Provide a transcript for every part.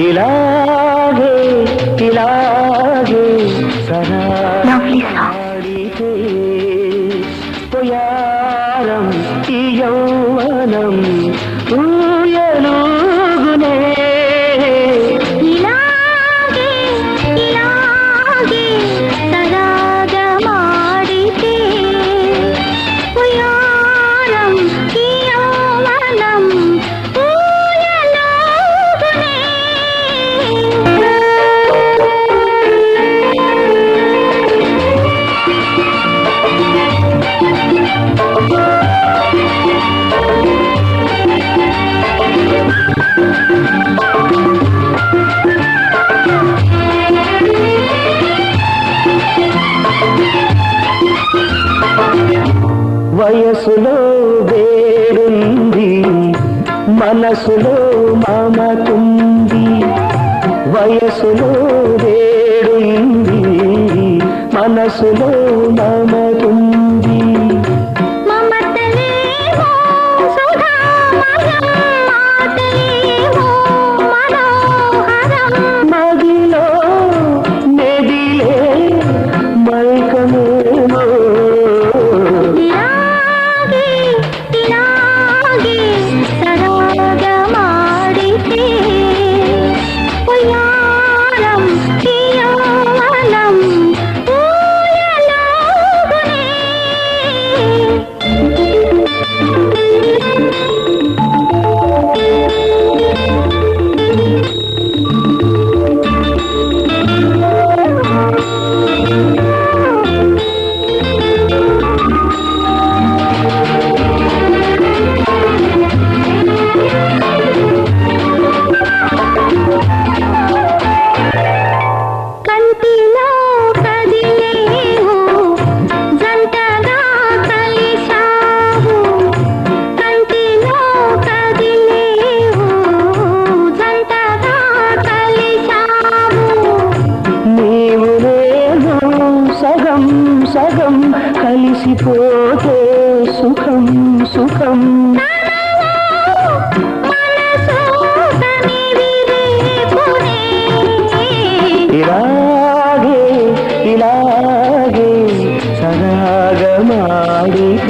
लीला వేరుంది మనసులో మమతుంది వయసులో వేరుంది మనసులో మమ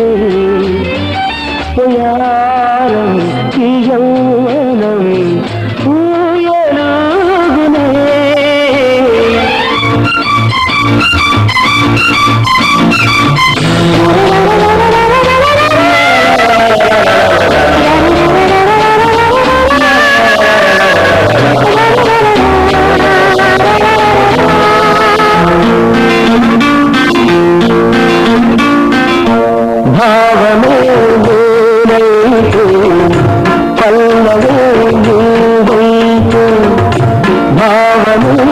கொண்டு பொய்யாரம் யௌவனம் பூயலாகுனே Amor,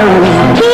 Halloween.